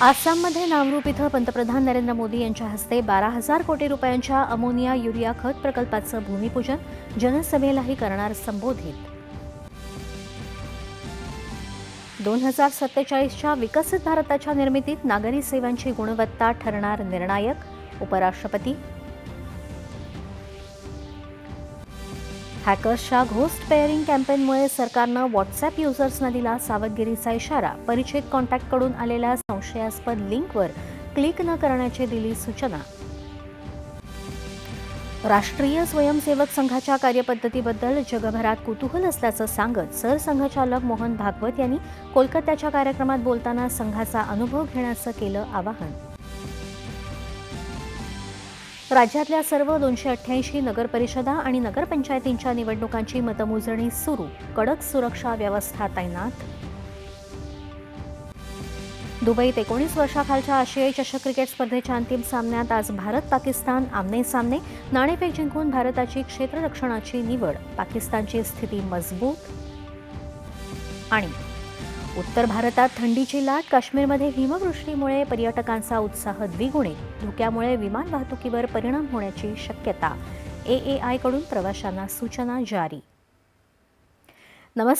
आसाममध्ये नामरूप इथं पंतप्रधान नरेंद्र मोदी यांच्या हस्ते बारा हजार कोटी रुपयांच्या अमोनिया युरिया खत प्रकल्पाचं भूमिपूजन जनसभेलाही करणार संबोधित. दोन हजार सत्तेचाळीसच्या विकसित भारताच्या निर्मितीत नागरी सेवांची गुणवत्ता ठरणार निर्णायक उपराष्ट्रपती हॅकर्सच्या घोस्ट पेअरिंग कॅम्पेनमुळे सरकारनं व्हॉट्सअप युजर्सना दिला सावधगिरीचा इशारा. परिचित कॉन्टॅक्टकडून आलेल्या संशयास्पद लिंकवर क्लिक न करण्याची दिली सूचना. राष्ट्रीय स्वयंसेवक संघाच्या कार्यपद्धतीबद्दल जगभरात कुतूहल असल्याचं सांगत सरसंघचालक मोहन भागवत यांनी कोलकात्याच्या कार्यक्रमात बोलताना संघाचा अनुभव घेण्याचं केलं आवाहन. राज्यातल्या सर्व दोनशे अठ्ठ्याऐंशी नगरपरिषदा आणि नगरपंचायतींच्या निवडणुकांची मतमोजणी सुरू. कडक सुरक्षा व्यवस्था तैनात. दुबईत एकोणीस वर्षाखालच्या आशियाई चषक क्रिकेट स्पर्धेच्या अंतिम सामन्यात आज भारत पाकिस्तान आमने सामने. नाणेफेक जिंकून भारताची क्षेत्ररक्षणाची निवड. पाकिस्तानची स्थिती मजबूत आणि उत्तर भारतात थंडीची लाट काश्मीरमध्ये हिमवृष्टीमुळे पर्यटकांचा उत्साह द्विगुणित धुक्यामुळे विमान वाहतुकीवर परिणाम होण्याची शक्यता. ए ए आयकडून प्रवाशांना सूचना जारी. नमस्कार.